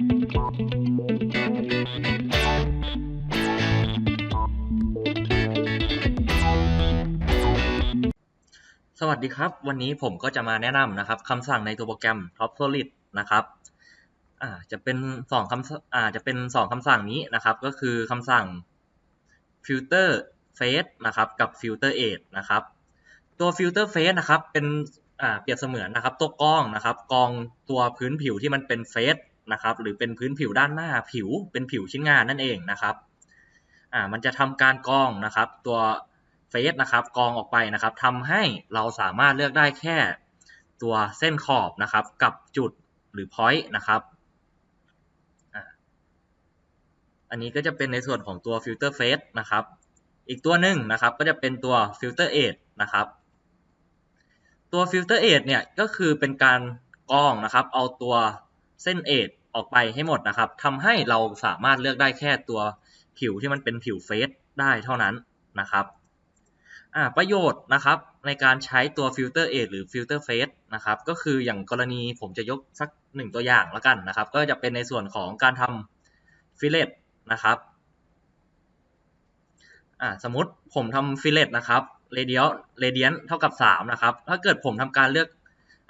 สวัสดีครับ วันนี้ผมก็จะมาแนะนำนะครับคำสั่งในตัวโปรแกรม Top Solid นะครับอ่าจะเป็นสองคำอ่าจะเป็นสองคำสั่งนี้นะครับ ก็คือคำสั่ง filter face นะครับ กับ filter edge นะครับ ตัว filter face นะครับ เป็นอ่าเปรียบเสมือนนะครับ ตัวกรองนะครับกองตัวพื้นผิวที่มันเป็นเฟส นะครับ หรือเป็นพื้นผิวด้านหน้าผิวเป็นผิวชิ้นงานนั่นเองนะครับ อ่า มันจะทำการกรองนะครับ ตัวเฟสนะครับกรองออกไปนะครับทำให้เราสามารถเลือกได้แค่ตัวเส้นขอบนะครับ กับจุดหรือ point นะครับอันนี้ก็จะเป็นในส่วนของตัว filter face นะครับ อีกตัวหนึ่งนะครับก็จะเป็นตัว filter edge นะครับ ตัว filter edge เนี่ยก็คือเป็นการกรองนะครับ เอาตัวเส้น edge ออกไปให้หมดนะครับทำให้เราสามารถเลือกได้แค่ตัวผิวที่มันเป็นผิวเฟสได้เท่านั้นนะครับประโยชน์นะครับในการใช้ตัว filter edge หรือ filter face นะครับก็คืออย่างกรณีผมจะยกสักหนึ่งตัวอย่างแล้วกันนะครับ ก็จะเป็นในส่วนของการทำ fillet นะครับสมมติผมทำฟิเลตนะครับเรเดียลเรเดียนเท่ากับ3นะครับถ้าเกิดผมทำการเลือก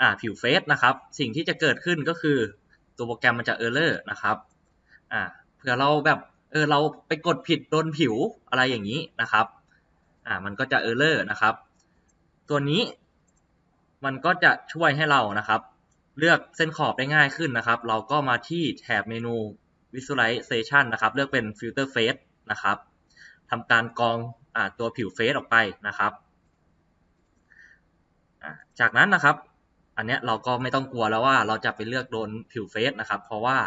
อผิวเฟสนะครับ สิ่งที่จะเกิดขึ้นก็คือ ตัวโปรแกรมมันจะเออร์เลอร์นะครับอ่าเผื่อเราแบบเออเราไปกดผิดโดนผิวอะไรอย่างนี้นะครับอ่ามันก็จะเออร์เลอร์นะครับ ตัวนี้มันก็จะช่วยให้เรานะครับ เลือกเส้นขอบได้ง่ายขึ้นนะครับ เราก็มาที่แถบเมนู Visualization นะครับ เลือกเป็น Filter Face นะครับทำการกรองอตัวผิวเฟสออกไปนะครับ จากนั้นนะครับ อันนี้เราก็ไม่ต้องกลัวแล้วว่าเราจะไปเลือกโดนผิวเฟสนะครับ เพราะว่า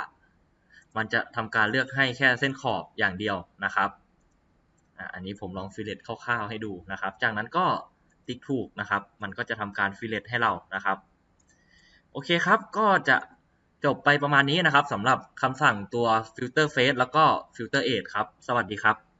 มันจะทำการเลือกให้แค่เส้นขอบอย่างเดียวนะครับ อันนี้ผมลองฟิลเลตคร่าวๆให้ดูนะครับ จากนั้นก็ติ๊กถูกนะครับ มันก็จะทำการฟิลเลตให้เรานะครับ โอเคครับ ก็จะจบไปประมาณนี้นะครับสำหรับคำสั่งตัว filter face แล้วก็ filter edge ครับ สวัสดีครับ